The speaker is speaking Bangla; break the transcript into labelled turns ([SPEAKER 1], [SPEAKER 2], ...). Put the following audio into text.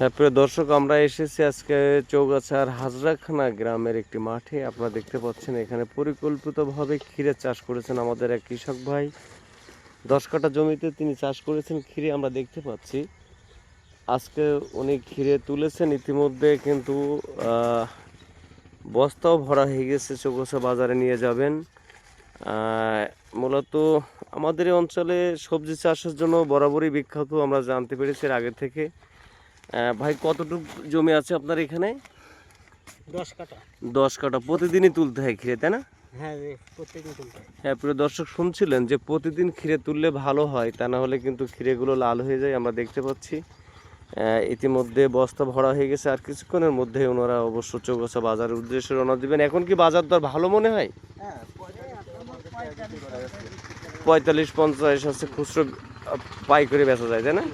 [SPEAKER 1] হ্যাঁ প্রিয় দর্শক, আমরা এসেছি আজকে চৌগাছার হাজরাখানা গ্রামের একটি মাঠে। আপনারা দেখতে পাচ্ছেন, এখানে পরিকল্পিতভাবে ক্ষীরে চাষ করেছেন আমাদের এক কৃষক ভাই। দশ কাঠা জমিতে তিনি চাষ করেছেন ক্ষীরে, আমরা দেখতে পাচ্ছি। আজকে উনি ক্ষীরে তুলেছেন, ইতিমধ্যে কিন্তু বস্তাও ভরা হয়ে গেছে, চৌগাছা বাজারে নিয়ে যাবেন। মূলত আমাদের অঞ্চলে সবজি চাষের জন্য বরাবরই বিখ্যাত, আমরা জানতে পেরেছি আগে থেকে। ভাই কতটুকু জমি আছে আপনার এখানে?
[SPEAKER 2] দশ কাটা
[SPEAKER 1] দশ কাটা প্রতিদিনই তুলতে হয় ক্ষীরে তাই না?
[SPEAKER 2] হ্যাঁ হয়।
[SPEAKER 1] প্রিয় দর্শক শুনছিলেন যে প্রতিদিন ক্ষীরে তুললে ভালো হয় তা না হলে কিন্তু ক্ষীরেগুলো লাল হয়ে যায় আমরা দেখতে পাচ্ছি। ইতিমধ্যে বস্তা ভরা হয়ে গেছে আর কিছুক্ষণের মধ্যে ওনারা অবশ্য চৌগাছা বাজারের উদ্দেশ্যে রওনা দিবেন। এখন কি বাজার দর ভালো মনে হয়? পঁয়তাল্লিশ পঞ্চাশ আছে খুচরো পাইকারি বেচা যায় তাই না?